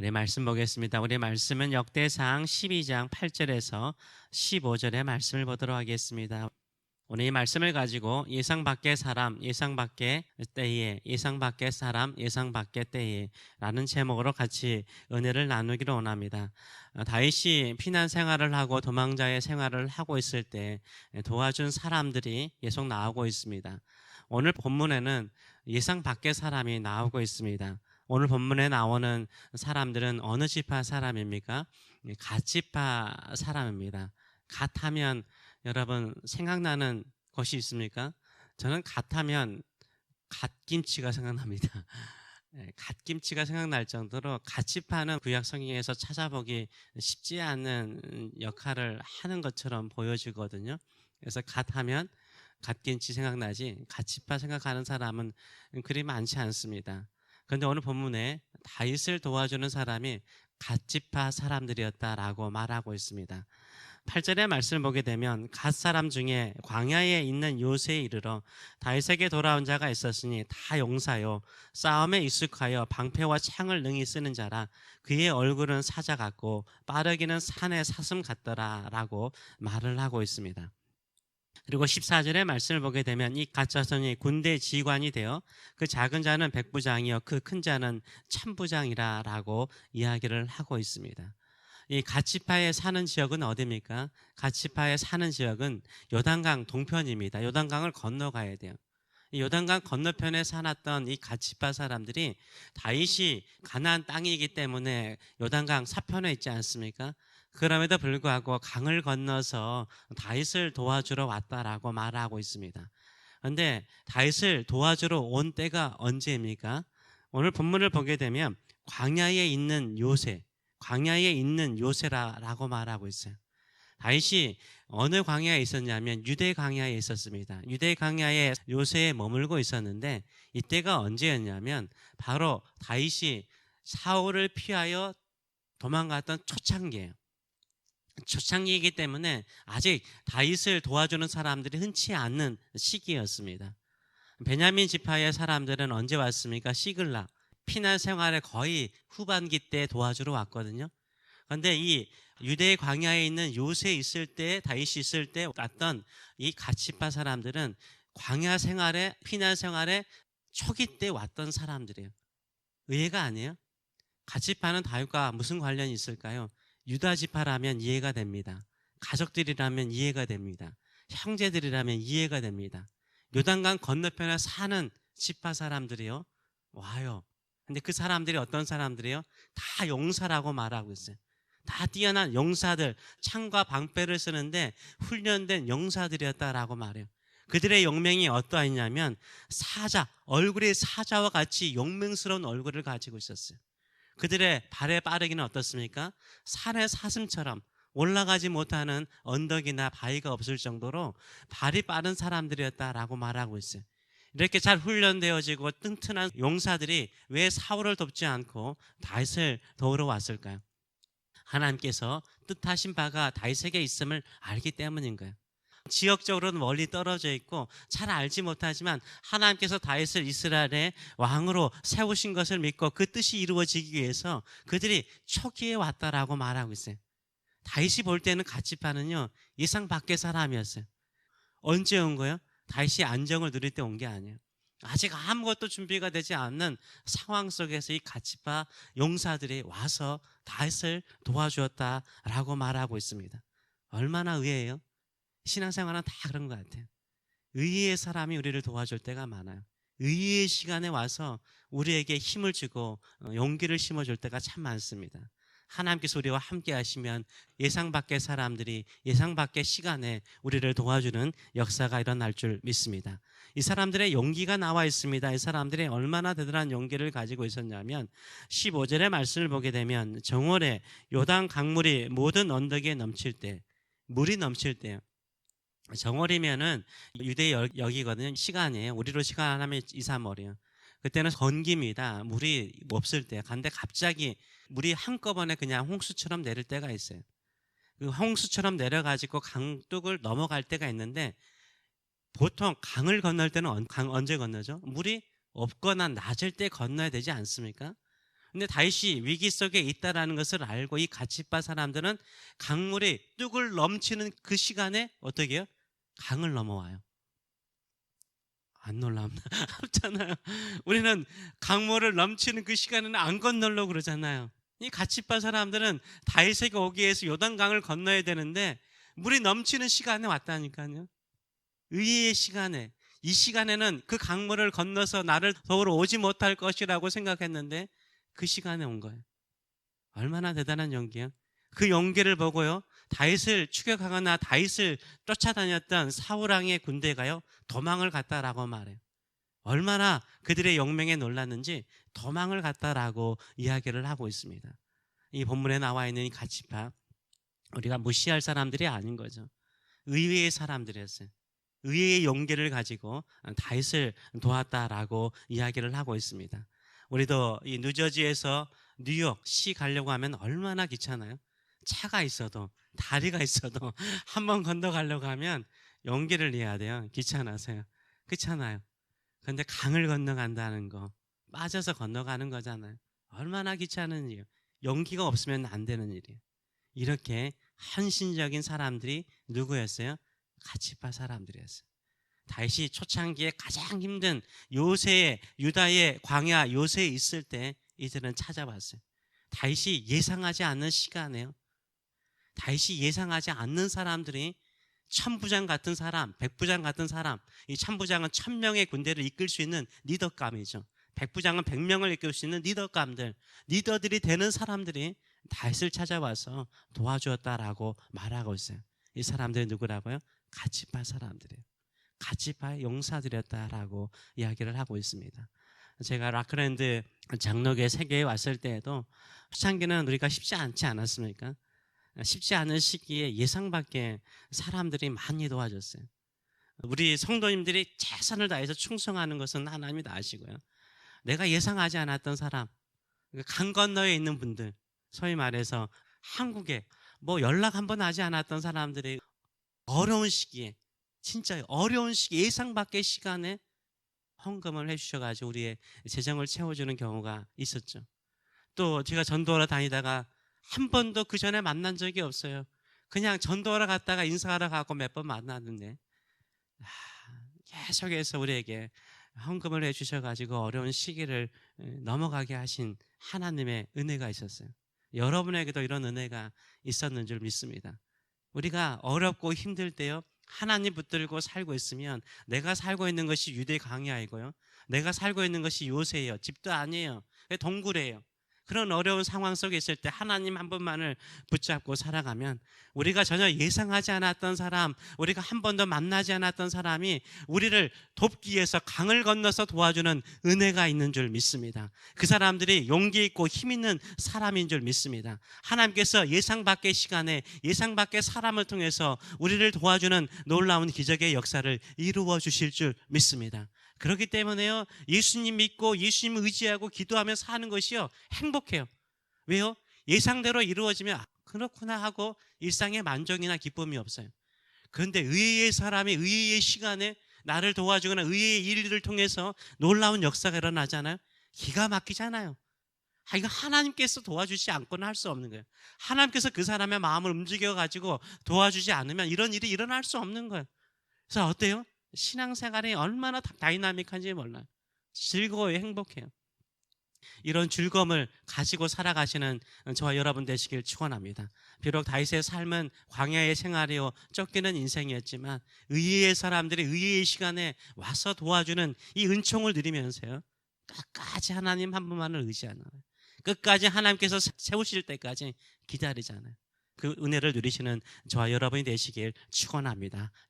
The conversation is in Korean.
우리 말씀 보겠습니다. 우리 말씀은 역대상 12장 8절에서 15절의 말씀을 보도록 하겠습니다. 오늘 이 말씀을 가지고 예상 밖의 사람, 예상 밖의 때에, 예상 밖의 사람, 예상 밖의 때에 라는 제목으로 같이 은혜를 나누기로 원합니다. 어, 다윗이 피난 생활을 하고 도망자의 생활을 하고 있을 때 도와준 사람들이 계속 나오고 있습니다. 오늘 본문에는 예상 밖의 사람이 나오고 있습니다. 오늘 본문에 나오는 사람들은 어느 지파 사람입니까? 갓지파 사람입니다. 갓하면 여러분 생각나는 것이 있습니까? 저는 갓하면 갓김치가 생각납니다. 네, 갓김치가 생각날 정도로 갓지파는 구약 성경에서 찾아보기 쉽지 않은 역할을 하는 것처럼 보여지거든요. 그래서 갓하면 갓김치 생각나지 갓지파 생각하는 사람은 그리 많지 않습니다. 그런데 오늘 본문에 다윗을 도와주는 사람이 갓지파 사람들이었다라고 말하고 있습니다. 8절의 말씀을 보게 되면 갓 사람 중에 광야에 있는 요새에 이르러 다윗에게 돌아온 자가 있었으니 다 용사요 싸움에 익숙하여 방패와 창을 능히 쓰는 자라 그의 얼굴은 사자 같고 빠르기는 산의 사슴 같더라라고 말을 하고 있습니다. 그리고 14절의 말씀을 보게 되면 이 가짜선이 군대 지휘관이 되어 그 작은 자는 백부장이요 그 큰 자는 천부장이라라고 이야기를 하고 있습니다. 이 가치파에 사는 지역은 어디입니까? 가치파에 사는 지역은 요단강 동편입니다. 요단강을 건너가야 돼요. 이 요단강 건너편에 사놨던 이 가치파 사람들이 다윗이 가나안 땅이기 때문에 요단강 사편에 있지 않습니까? 그럼에도 불구하고 강을 건너서 다윗을 도와주러 왔다라고 말하고 있습니다. 그런데 다윗을 도와주러 온 때가 언제입니까? 오늘 본문을 보게 되면 광야에 있는 요새, 광야에 있는 요새라라고 말하고 있어요. 다윗이 어느 광야에 있었냐면 유대 광야에 있었습니다. 유대 광야에 요새에 머물고 있었는데 이때가 언제였냐면 바로 다윗이 사울을 피하여 도망갔던 초창기예요. 초창기이기 때문에 아직 다윗을 도와주는 사람들이 흔치 않는 시기였습니다. 베냐민 지파의 사람들은 언제 왔습니까? 시글라 피난 생활의 거의 후반기 때 도와주러 왔거든요. 그런데 이 유대 광야에 있는 요새 있을 때 다윗이 있을 때 왔던 이 가치파 사람들은 광야 생활에 피난 생활에 초기 때 왔던 사람들이에요. 의외가 아니에요? 가치파는 다윗과 무슨 관련이 있을까요? 유다 지파라면 이해가 됩니다. 가족들이라면 이해가 됩니다. 형제들이라면 이해가 됩니다. 요단강 건너편에 사는 지파 사람들이요. 와요. 근데 그 사람들이 어떤 사람들이요? 다 용사라고 말하고 있어요. 다 뛰어난 용사들, 창과 방패를 쓰는데 훈련된 용사들이었다라고 말해요. 그들의 용명이 어떠했냐면 사자, 얼굴이 사자와 같이 용맹스러운 얼굴을 가지고 있었어요. 그들의 발의 빠르기는 어떻습니까? 산의 사슴처럼 올라가지 못하는 언덕이나 바위가 없을 정도로 발이 빠른 사람들이었다라고 말하고 있어요. 이렇게 잘 훈련되어지고 튼튼한 용사들이 왜 사울을 돕지 않고 다윗을 도우러 왔을까요? 하나님께서 뜻하신 바가 다윗에게 있음을 알기 때문인 거예요. 지역적으로는 멀리 떨어져 있고 잘 알지 못하지만 하나님께서 다윗을 이스라엘의 왕으로 세우신 것을 믿고 그 뜻이 이루어지기 위해서 그들이 초기에 왔다라고 말하고 있어요. 다윗이 볼 때는 가치파는요 예상 밖의 사람이었어요. 언제 온 거예요? 다윗이 안정을 누릴 때 온 게 아니에요. 아직 아무것도 준비가 되지 않는 상황 속에서 이 가치파 용사들이 와서 다윗을 도와주었다라고 말하고 있습니다. 얼마나 의외예요? 신앙생활은 다 그런 것 같아요. 의의 사람이 우리를 도와줄 때가 많아요. 의의 시간에 와서 우리에게 힘을 주고 어, 용기를 심어줄 때가 참 많습니다. 하나님께서 우리와 함께 하시면 예상 밖의 사람들이 예상 밖의 시간에 우리를 도와주는 역사가 일어날 줄 믿습니다. 이 사람들의 용기가 나와 있습니다. 이 사람들이 얼마나 대단한 용기를 가지고 있었냐면 15절의 말씀을 보게 되면 정월에 요단 강물이 모든 언덕에 넘칠 때 물이 넘칠 때 정월이면은 유대 역이거든요. 시간이에요. 우리로 시간 하면 2, 3월이에요. 그때는 건기입니다. 물이 없을 때. 근데 갑자기 물이 한꺼번에 그냥 홍수처럼 내릴 때가 있어요. 그 홍수처럼 내려가지고 강둑을 넘어갈 때가 있는데 보통 강을 건널 때는 강 언제 건너죠? 물이 없거나 낮을 때 건너야 되지 않습니까? 근데 다윗이 위기 속에 있다라는 것을 알고 이 가치바 사람들은 강물이 뚝을 넘치는 그 시간에 어떻게 해요? 강을 넘어와요. 안 놀랍나? 없잖아요. 우리는 강물을 넘치는 그 시간에는 안 건널려고 그러잖아요. 이 가치바 사람들은 다윗에게 오기 위해서 요단강을 건너야 되는데 물이 넘치는 시간에 왔다니까요. 의의 시간에 이 시간에는 그 강물을 건너서 나를 더불어 오지 못할 것이라고 생각했는데 그 시간에 온 거예요. 얼마나 대단한 용기요. 그 용기를 보고요. 다윗을 추격하거나 다윗을 쫓아다녔던 사울 왕의 군대가요. 도망을 갔다라고 말해요. 얼마나 그들의 용맹에 놀랐는지 도망을 갔다라고 이야기를 하고 있습니다. 이 본문에 나와 있는 이 가치파 우리가 무시할 사람들이 아닌 거죠. 의외의 사람들이었어요. 의외의 용기를 가지고 다윗을 도왔다라고 이야기를 하고 있습니다. 우리도 이 뉴저지에서 뉴욕 시 가려고 하면 얼마나 귀찮아요. 차가 있어도 다리가 있어도 한 번 건너가려고 하면 용기를 내야 돼요. 귀찮아서요. 그렇잖아요. 근데 강을 건너간다는 거 빠져서 건너가는 거잖아요. 얼마나 귀찮은 일이에요. 용기가 없으면 안 되는 일이에요. 이렇게 헌신적인 사람들이 누구였어요? 가치파 사람들이었어요. 다윗이 초창기에 가장 힘든 요새의 유다의 광야 요새에 있을 때 이들은 찾아봤어요. 다윗이 예상하지 않는 시간에요. 다윗이 예상하지 않는 사람들이 천부장 같은 사람, 백부장 같은 사람, 이 천부장은 천명의 군대를 이끌 수 있는 리더감이죠. 백부장은 백명을 이끌 수 있는 리더감들, 리더들이 되는 사람들이 다윗을 찾아와서 도와주었다라고 말하고 있어요. 이 사람들이 누구라고요? 가치파 사람들이에요. 가치파의 용사들이었다라고 이야기를 하고 있습니다. 제가 라크랜드 장로교 세계에 왔을 때에도 초창기는 우리가 쉽지 않지 않았습니까? 쉽지 않은 시기에 예상 밖의 사람들이 많이 도와줬어요. 우리 성도님들이 최선을 다해서 충성하는 것은 하나님이 다 아시고요. 내가 예상하지 않았던 사람, 강 건너에 있는 분들, 소위 말해서 한국에 뭐 연락 한 번 하지 않았던 사람들이 어려운 시기에 진짜 어려운 시기 예상 밖의 시간에 헌금을 해주셔가지고 우리의 재정을 채워주는 경우가 있었죠. 또 제가 전도하러 다니다가 한 번도 그 전에 만난 적이 없어요. 그냥 전도하러 갔다가 인사하러 가고 몇 번 만났는데 계속해서 우리에게 헌금을 해주셔가지고 어려운 시기를 넘어가게 하신 하나님의 은혜가 있었어요. 여러분에게도 이런 은혜가 있었는 줄 믿습니다. 우리가 어렵고 힘들 때요. 하나님 붙들고 살고 있으면 내가 살고 있는 것이 유대 강야이고요. 내가 살고 있는 것이 요새예요. 집도 아니에요. 동굴이에요. 그런 어려운 상황 속에 있을 때 하나님 한 분만을 붙잡고 살아가면 우리가 전혀 예상하지 않았던 사람, 우리가 한 번도 만나지 않았던 사람이 우리를 돕기 위해서 강을 건너서 도와주는 은혜가 있는 줄 믿습니다. 그 사람들이 용기 있고 힘 있는 사람인 줄 믿습니다. 하나님께서 예상 밖의 시간에 예상 밖의 사람을 통해서 우리를 도와주는 놀라운 기적의 역사를 이루어 주실 줄 믿습니다. 그렇기 때문에요. 예수님 믿고 예수님 의지하고 기도하며 사는 것이요. 행복해요. 왜요? 예상대로 이루어지면 아, 그렇구나 하고 일상의 만족이나 기쁨이 없어요. 그런데 의의 사람이 의의 시간에 나를 도와주거나 의의 일을 통해서 놀라운 역사가 일어나잖아요. 기가 막히잖아요. 아, 이거 하나님께서 도와주지 않고는 할 수 없는 거예요. 하나님께서 그 사람의 마음을 움직여가지고 도와주지 않으면 이런 일이 일어날 수 없는 거예요. 그래서 어때요? 신앙생활이 얼마나 다이나믹한지 몰라요. 즐거워요, 행복해요. 이런 즐거움을 가지고 살아가시는 저와 여러분 되시길 축원합니다. 비록 다윗의 삶은 광야의 생활이요 쫓기는 인생이었지만 의의 사람들이 의의 시간에 와서 도와주는 이 은총을 누리면서요 끝까지 하나님 한 분만을 의지하는. 끝까지 하나님께서 세우실 때까지 기다리잖아요. 그 은혜를 누리시는 저와 여러분이 되시길 축원합니다.